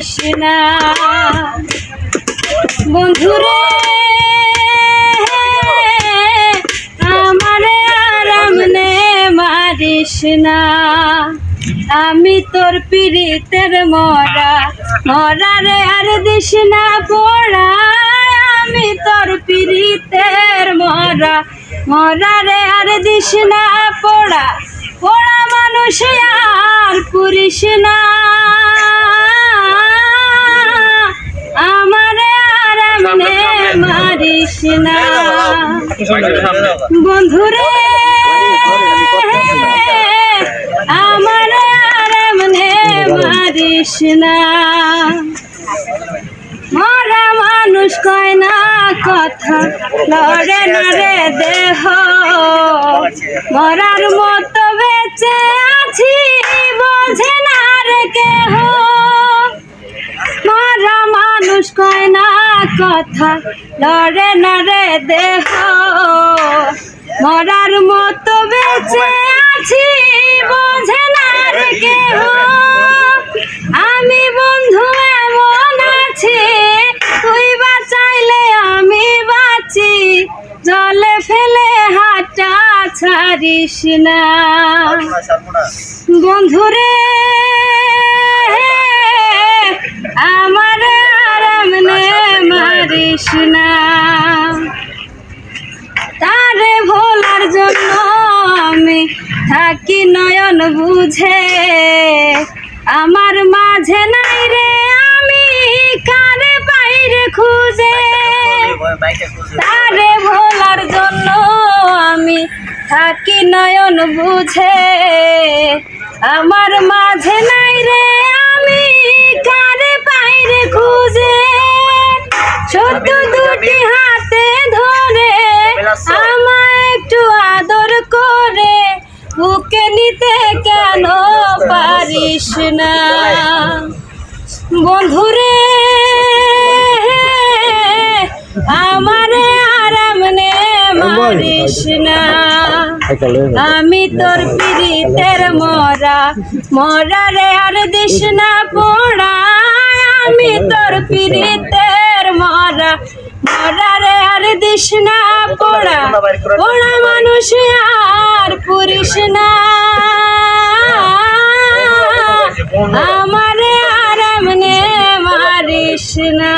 মারিস না। বন্ধুরে, আমারে আরাম নে মারিস না। আমি তোর পিড়িতের মরা মরা রে আর দিস না পোড়া। আমি তোর পিড়িতের মরা মরা রে আর দিস না পোড়া। পোড়া মানুষ আর পুরিস না। মারিস না বন্ধুরে, আমার আরাম নে মারিস না মরা মানুষ কয় না কথা, লড়ে না রে দেহ। মরার মতো বেঁচে আছি বোঝে না রে কেহ। মরা মানুষ কয় না কথা, লড়ে না রে দেহ। মরার মতো বেঁচে আছি বোঝে না কেহ। আমি বন্ধু এমন আছি, তুই বাঁচাইলে আমি বাঁচি। জলে ফেলে হাঁটা ছাড়িস না। বন্ধুরে তারে ভোলার জন্য আমি থাকি নয়ন বুঝে। আমার মাঝে নাই রে আমি, কারে বাইরে খুঁজে? তারে ভোলার জন্য আমি থাকি নয়ন বুঝে। আমার মাঝে নাই রে আমি, কারে বাইরে খুঁজে? ছোট করে বুকে নিতে কেন পারিস না? বন্ধুরে, আমারে আরাম নে মারিস না। আমি তোর পিড়িতের মরা মরা রে আর দিস না পোড়া। আমি তোর পিড়িতের মরা মরা রে আর দিস না পোড়া। পোড়া মানুষ আর পুরিস না। আমারে আরাম নে মারিস না।